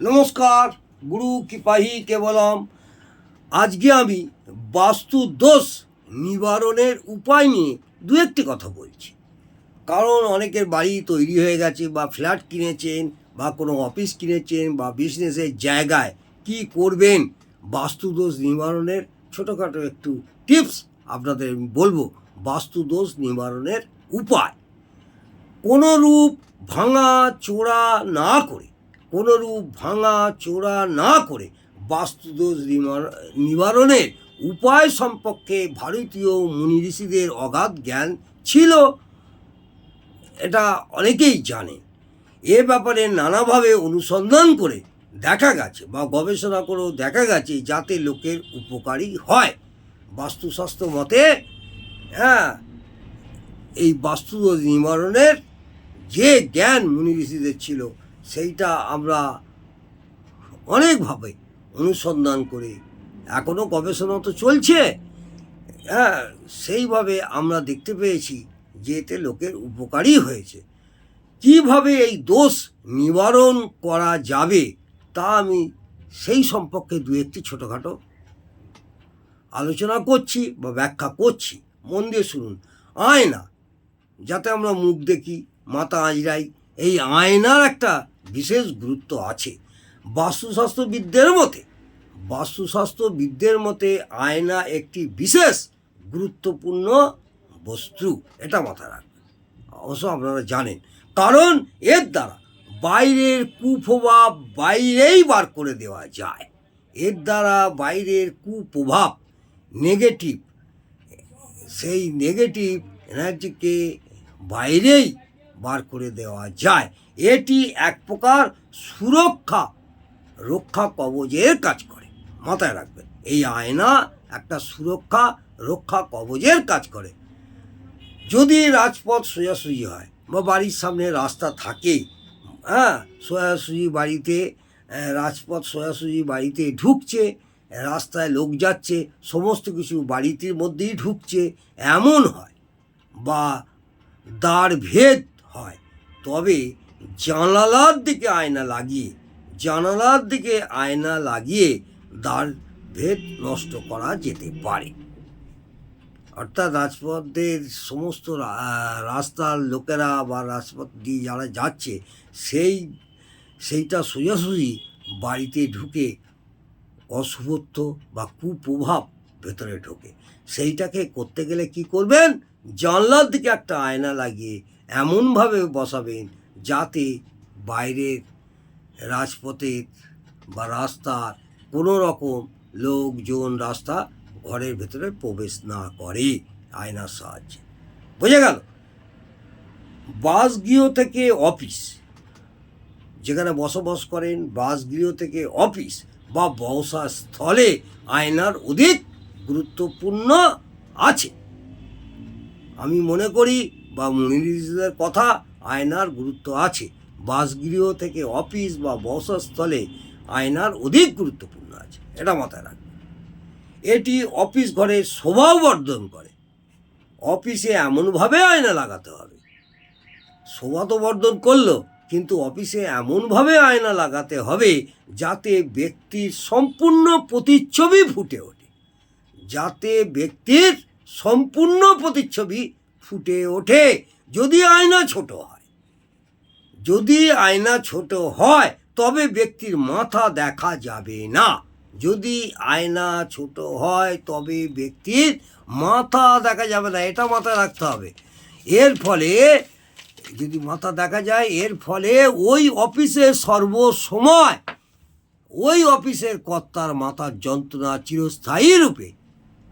নমস্কার, গুরু কিপাহি কেবলম। আজকে আমি বাস্তু দোষ নিবারণের উপায় নিয়ে দু একটি কথা বলছি। কারণ অনেকের বাড়ি তৈরি হয়ে গেছে বা ফ্ল্যাট কিনেছেন বা কোনো অফিস কিনেছেন বা বিজনেসের জায়গায় কি করবেন বাস্তু দোষ নিবারণের ছোটোখাটো একটু টিপস আপনাদের বলব বাস্তু দোষ নিবারণের উপায়। কোনো রূপ ভাঙা চোরা না করে কোনো রূপ ভাঙা, চোরা না করে বাস্তুদোষ নিবার- নিবারণের উপায় সম্পর্কে ভারতীয় মুনি ঋষিদের অগাধ জ্ঞান ছিল, এটা অনেকেই জানে। এ ব্যাপারে নানাভাবে অনুসন্ধান করে দেখা গেছে বা গবেষণা করেও দেখা গেছে যাতে লোকের উপকারী হয়। বাস্তুশাস্ত্র মতে হ্যাঁ এই বাস্তুদোষ নিবারণের যে জ্ঞান মুনি ঋষিদের ছিল সেইটা আমরা অনেকভাবে অনুসন্ধান করে এখনও গবেষণা তো চলছে। হ্যাঁ সেইভাবে আমরা দেখতে পেয়েছি যে এতে লোকের উপকারই হয়েছে। কীভাবে এই দোষ নিবারণ করা যাবে তা আমি সেই সম্পর্কে দু একটি ছোটোখাটো আলোচনা করছি বা ব্যাখ্যা করছি। মন দিয়ে শুনুন। আয়না, যাতে আমরা মুখ দেখি, মাথা আঁচড়াই এই আয়নার একটা বিশেষ গুরুত্ব আছে। বাস্তুশাস্ত্রবিদদের মতে বাস্তুশাস্ত্রবিদদের মতে আয়না একটি বিশেষ গুরুত্বপূর্ণ বস্তু, এটা মাথায় রাখবেন। অবশ্য আপনারা জানেন, কারণ এর দ্বারা বাইরের কুপ্রভাব বাইরেই বার করে দেওয়া যায়। এর দ্বারা বাইরের কুপ্রভাব নেগেটিভ সেই নেগেটিভ এনার্জিকে বাইরেই বার করে দেওয়া যায়। এটি এক প্রকার সুরক্ষা, রক্ষা কবজের কাজ করে। মাথায় রাখবেন, এই আয়না একটা সুরক্ষা, রক্ষা কবজের কাজ করে। যদি রাজপথ সোজাসুজি হয় বা বাড়ির সামনে রাস্তা থাকে হ্যাঁ সোজাসুজি বাড়িতে রাজপথ সোজাসুজি বাড়িতে ঢুকছে, রাস্তায় লোক যাচ্ছে, সমস্ত কিছু বাড়িটির মধ্যেই ঢুকছে, এমন হয় বা দ্বার ভেদ হয়। তবে জানালার দিকে আয়না লাগিয়ে, জানালার দিকে আয়না লাগিয়ে দ্বার ভেদ নষ্ট করা যেতে পারে। অর্থাৎ রাজপথের সমস্ত রাস্তার লোকেরা বা রাজপথ দিয়ে যারা যাচ্ছে, সেই, সেইটা সোজাসুজি বাড়িতে ঢুকে অশুভত্ব বা কুপ্রভাব ভেতরে ঢোকে। সেইটাকে করতে গেলে কি করবেন? জানলার দিকে একটা আয়না লাগিয়ে এমনভাবে বসাবেন যাতে বাইরের রাজপথের বা রাস্তার কোনো রকম লোকজন রাস্তা ঘরের ভেতরে প্রবেশ না করে আয়নার সাহায্যে। বোঝা গেল? বাসগৃহ থেকে অফিস, যেখানে বসবাস করেন বাসগৃহ থেকে অফিস বা স্থলে আয়নার অধিক গুরুত্বপূর্ণ আছে। আমি মনে করি বা মুনিদের কথা আয়নার গুরুত্ব আছে। বাসগৃহ থেকে অফিস বা বসস্থলে আয়নার অধিক গুরুত্বপূর্ণ আছে, এটা মাথায় রাখবেন এটি অফিস ঘরে শোভাও বর্ধন করে। অফিসে এমনভাবে আয়না লাগাতে হবে। শোভা তো বর্ধন করল, কিন্তু অফিসে এমনভাবে আয়না লাগাতে হবে যাতে ব্যক্তির সম্পূর্ণ প্রতিচ্ছবি ফুটে ওঠে। যাতে ব্যক্তির সম্পূর্ণ প্রতিচ্ছবি ফুটে ওঠে, যদি আয়না ছোট হয়। যদি আয়না ছোট হয়, তবে ব্যক্তির মাথা দেখা যাবে না। যদি আয়না ছোট হয়, তবে ব্যক্তির মাথা দেখা যাবে না। এটা মাথায় রাখতে হবে। এর ফলে, যদি মাথা দেখা যায়, এর ফলে ওই অফিসে সর্বসময়, ওই অফিসের কর্তার মাথার যন্ত্রণা চিরস্থায়ী রূপে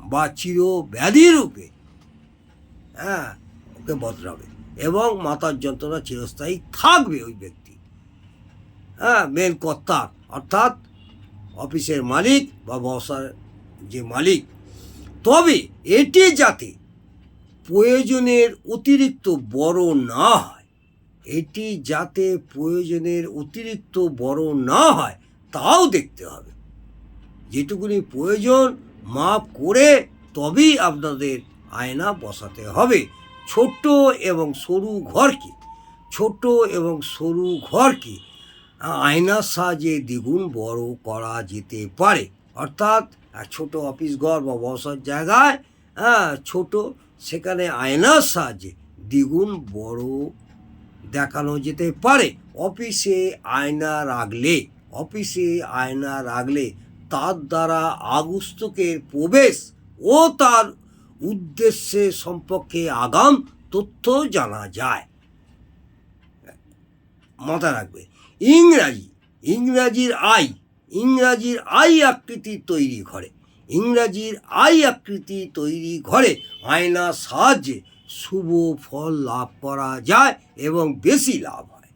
বা চিরব্যাধি রূপে হ্যাঁ ওকে বদলাবে। এবং মাথার যন্ত্রণা চিরস্থায়ী থাকবে ওই ব্যক্তি। হ্যাঁ মেন কর্তা, অর্থাৎ অফিসের মালিক বা বসার যে মালিক। তবে এটি যাতে প্রয়োজনের অতিরিক্ত বড় না হয়, এটি যাতে প্রয়োজনের অতিরিক্ত বড় না হয়, তাও দেখতে হবে। যেটুকুনি প্রয়োজন মাপ করে তবেই আপনাদের আয়না বসাতে হবে। ছোট্ট এবং সরু ঘরকে ছোট এবং সরু ঘরকে আয়নার সাহায্যে দ্বিগুণ বড় করা যেতে পারে। অর্থাৎ ছোট অফিস ঘর বা বসার জায়গায় হ্যাঁ ছোট, সেখানে আয়নার সাহায্যে দ্বিগুণ বড় দেখানো যেতে পারে। অফিসে আয়না রাখলে, অফিসে আয়না রাখলে তার দ্বারা আগস্তুকের প্রবেশ ও তার উদ্দেশ্যে সম্পর্কে আগাম তথ্য জানা যায়। মাথায় রাখবে। ইংরাজি, ইংরাজির আই ইংরাজির আই আকৃতি তৈরি ঘরে। ইংরাজির আই আকৃতি তৈরি ঘরে আয়নার সাহায্যে শুভ ফল লাভ করা যায় এবং বেশি লাভ হয়।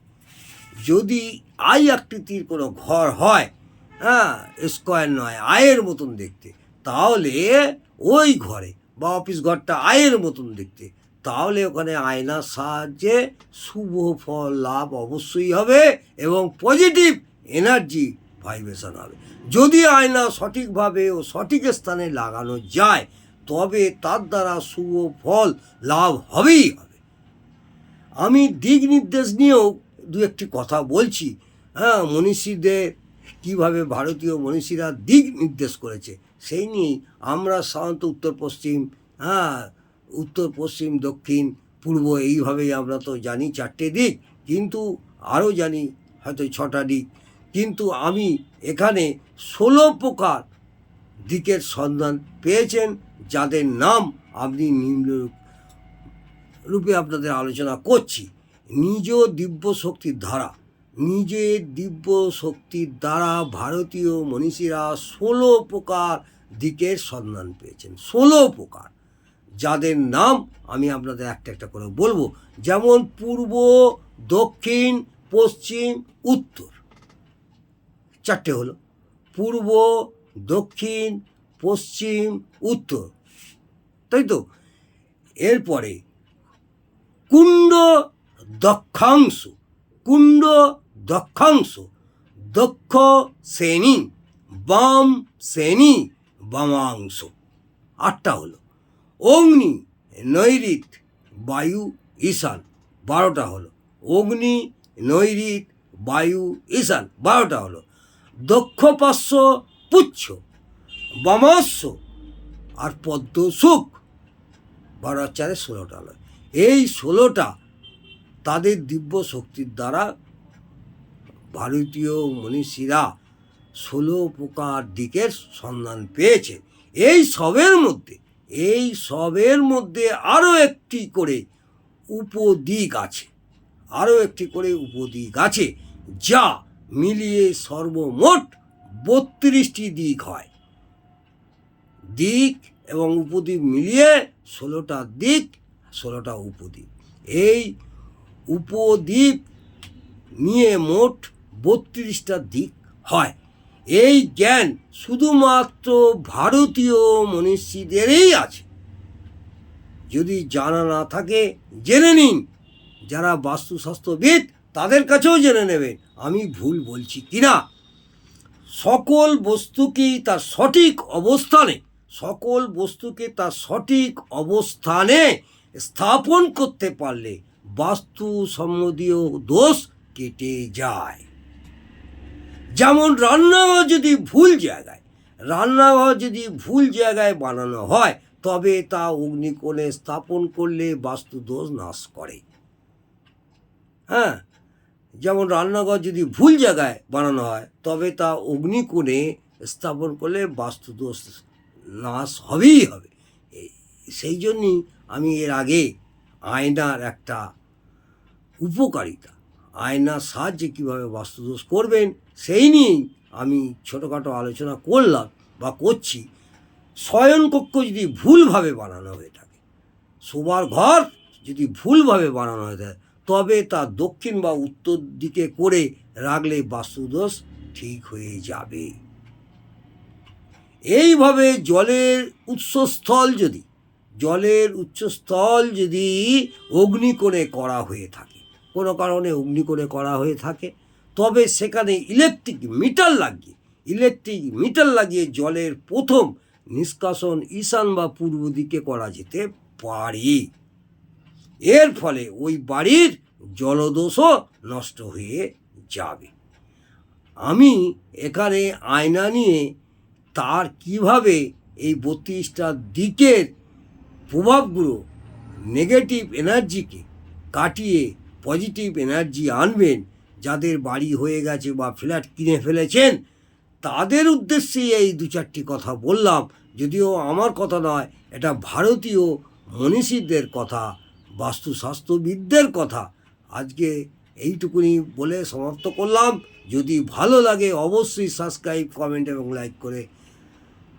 যদি আই আকৃতির কোনো ঘর হয় হ্যাঁ স্কোয়ার নয়, আয়ের মতন দেখতে, তাহলে ওই ঘরে বা অফিস ঘরটা আয়ের মতন দেখতে, তাহলে ওখানে আয়নার সাহায্যে শুভ ফল, লাভ অবশ্যই হবে এবং পজিটিভ এনার্জি ভাইব্রেশন হবে। যদি আয়না সঠিকভাবে ও সঠিক স্থানে লাগানো যায়, তবে তার দ্বারা শুভ ফল, লাভ হবেই হবে। আমি দিক নির্দেশ নিয়েও দু একটি কথা বলছি। হ্যাঁ মনীষীদের কীভাবে ভারতীয় মনীষীরা দিক নির্দেশ করেছে সেই নিয়ে আমরা সাধারণত উত্তর পশ্চিম হ্যাঁ উত্তর পশ্চিম, দক্ষিণ, পূর্ব এইভাবেই আমরা তো জানি চারটে দিক, কিন্তু আরও জানি হয়তো ছটা দিক। কিন্তু আমি এখানে ষোলো প্রকার দিকের সন্ধান পেয়েছেন, যাদের নাম আপনি নিম্ন রূপে আপনাদের আলোচনা করছি। নিজ দিব্য শক্তির ধারা, নিজের দিব্য শক্তির দ্বারা ভারতীয় মনীষীরা ষোলো প্রকার দিকের সন্ধান পেয়েছেন। ষোলো প্রকার যাদের নাম আমি আপনাদের একটা একটা করে বলব। যেমন পূর্ব, দক্ষিণ, পশ্চিম, উত্তর। চারটে হলো। পূর্ব, দক্ষিণ, পশ্চিম, উত্তর। তাই তো? এরপরে কুণ্ড দক্ষাংশ কুণ্ড দক্ষাংশ, দক্ষ শ্রেণি, বাম শ্রেণি বামাংশ আটটা হলো, অগ্নি নৈরিত বায়ু, ঈশান। বারোটা হলো, অগ্নি নৈরিত বায়ু, ঈশান। বারোটা হলো, দক্ষ পার্শ্ব, পুচ্ছ। বামাস্য আর পদ্ম সুখ। বারো চারে ষোলোটা হলো। এই ষোলোটা তাদের দিব্য শক্তির দ্বারা ভারতীয় মনীষীরা ষোলো প্রকার দিকের সন্ধান পেয়েছে। এই সবের মধ্যে, এই সবের মধ্যে আরও একটি করে উপদিক আছে। আরও একটি করে উপদিক আছে যা মিলিয়ে সর্বমোট বত্রিশটি দিক হয়। দিক এবং উপদ্বীপ মিলিয়ে ষোলোটা দিক, ষোলোটা উপদ্বীপ। এই উপদ্বীপ নিয়ে মোট বত্রিশটা দিক হয়। এই জ্ঞান শুধুমাত্র ভারতীয় মনীষীদেরই আছে। যদি জানা না থাকে, জেনে নিন। যারা বাস্তুশাস্ত্রবিদ, তাদের কাছেও জেনে নেবেন, আমি ভুল বলছি কিনা। সকল বস্তুকেই তার সঠিক অবস্থানে, সকল বস্তুকে তার সঠিক অবস্থানে স্থাপন করতে পারলে বাস্তু সম্বন্ধীয় দোষ কেটে যায়। যেমন রান্নাঘর যদি ভুল জায়গায় রান্নাঘর যদি ভুল জায়গায় বানানো হয়, তবে তা অগ্নিকোণে স্থাপন করলে বাস্তু দোষ নাশ করে। হ্যাঁ? যেমন রান্নাঘর যদি ভুল জায়গায় বানানো হয়, তবে তা অগ্নিকোণে স্থাপন করলে বাস্তুদোষ নাশ হবেই হবে। সেই জন্যই আমি এর আগে আয়নার একটা উপকারিতা আয়নার সাহায্যে কীভাবে বাস্তুদোষ করবেন, সেই নিয়েই আমি ছোটোখাটো আলোচনা করলাম বা করছি। শয়নকক্ষ যদি ভুলভাবে বানানো হয়ে থাকে, শোবার ঘর যদি ভুলভাবে বানানো হয়ে থাকে, তবে তা দক্ষিণ বা উত্তর দিকে করে রাখলে বাস্তুদোষ ঠিক হয়ে যাবে। এইভাবে জলের উৎসস্থল যদি, জলের উচ্চস্থল যদি অগ্নিকোণে করা হয়ে থাকে কোনো কারণে অগ্নিকোণে করা হয়ে থাকে। তবে সেখানে ইলেকট্রিক মিটার লাগিয়ে ইলেকট্রিক মিটার লাগিয়ে জলের প্রথম নিষ্কাশন ঈশান বা পূর্ব দিকে করা যেতে পারে। এর ফলে ওই বাড়ির জলদোষও নষ্ট হয়ে যাবে। আমি এখানে আয়না নিয়ে তার কীভাবে এই বত্রিশটা দিকের প্রভাবগুলো নেগেটিভ এনার্জিকে কাটিয়ে পজিটিভ এনার্জি আনবেন, যাদের বাড়ি হয়ে গেছে বা ফ্ল্যাট কিনে ফেলেছেন, তাদের উদ্দেশ্যে এই দু চারটি কথা বললাম। যদিও আমার কথা নয়, এটা ভারতীয় মনীষীদের কথা, বাস্তুশাস্ত্রবিদদের কথা। আজকে এইটুকুনি বলে সমাপ্ত করলাম। যদি ভালো লাগে অবশ্যই সাবস্ক্রাইব কমেন্ট এবং লাইক করে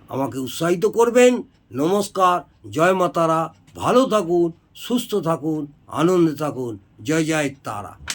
আমাকে উৎসাহিত করবেন। নমস্কার, জয় মাতারা, ভালো থাকুন, সুস্থ থাকুন, আনন্দে থাকুন। জয় জয় তারা